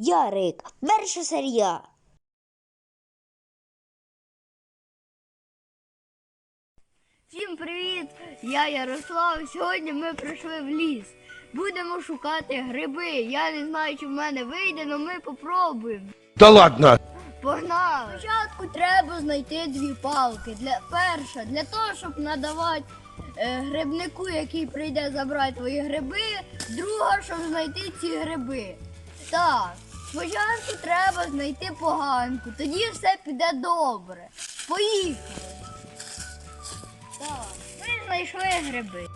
Ярик, перша серія. Всім привіт! Я Ярослав. Сьогодні ми прийшли в ліс. Будемо шукати гриби. Я не знаю, чи в мене вийде, але ми попробуємо. Да ладно! Погнали! Спочатку треба знайти дві палки. Для перша, для того, щоб надавати е, грибнику, який прийде забрати твої гриби. Друга, щоб знайти ці гриби. Так, спочатку треба знайти поганку, тоді все піде добре. Поїхали! Так, ми знайшли гриби.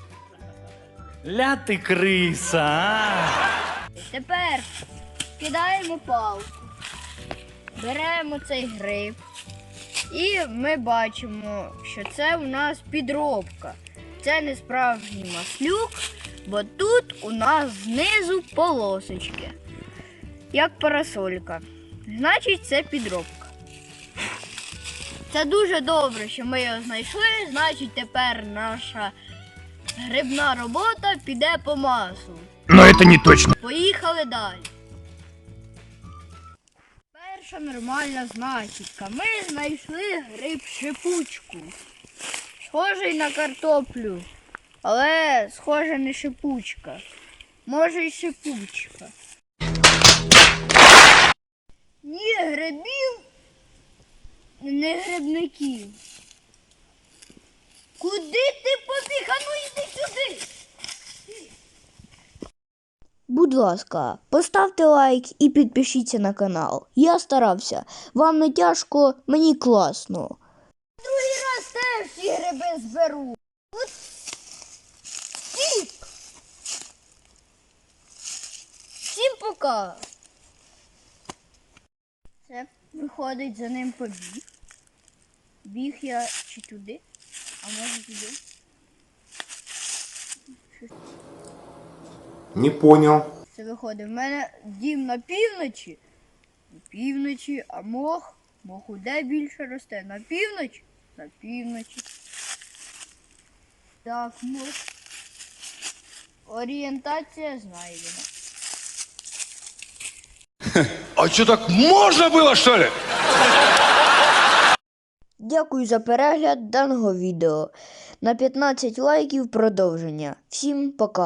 Ля ти криса, а? Тепер кидаємо палку, беремо цей гриб, і ми бачимо, що це у нас підробка. Це не справжній маслюк, бо тут у нас знизу полосочки, як парасолька. Значить, це підробка. Це дуже добре, що ми його знайшли. Значить, тепер наша грибна робота піде по маслу. Но это не точно. Поїхали далі. Перша нормальна знахідка. Ми знайшли гриб шипучку. Схожий на картоплю, але схоже не шипучка. Може й шипучка. Ні грибів, не грибників. Куди ти побіг? А ну йди сюди. Будь ласка, поставте лайк і підпишіться на канал. Я старався. Вам не тяжко, мені класно. Другий раз теж всі гриби зберу. От. Всім пока. Це виходить за ним побіг. Біг я чи туди, а може туди. Не понял. Це виходить. В мене дім на півночі. На півночі, а мох. Мох де більше росте? На півночі? На півночі. Так, мох. Орієнтація знайдена. А що так можна було, що ли? Дякую за перегляд даного відео. На 15 лайків продовження. Всім пока.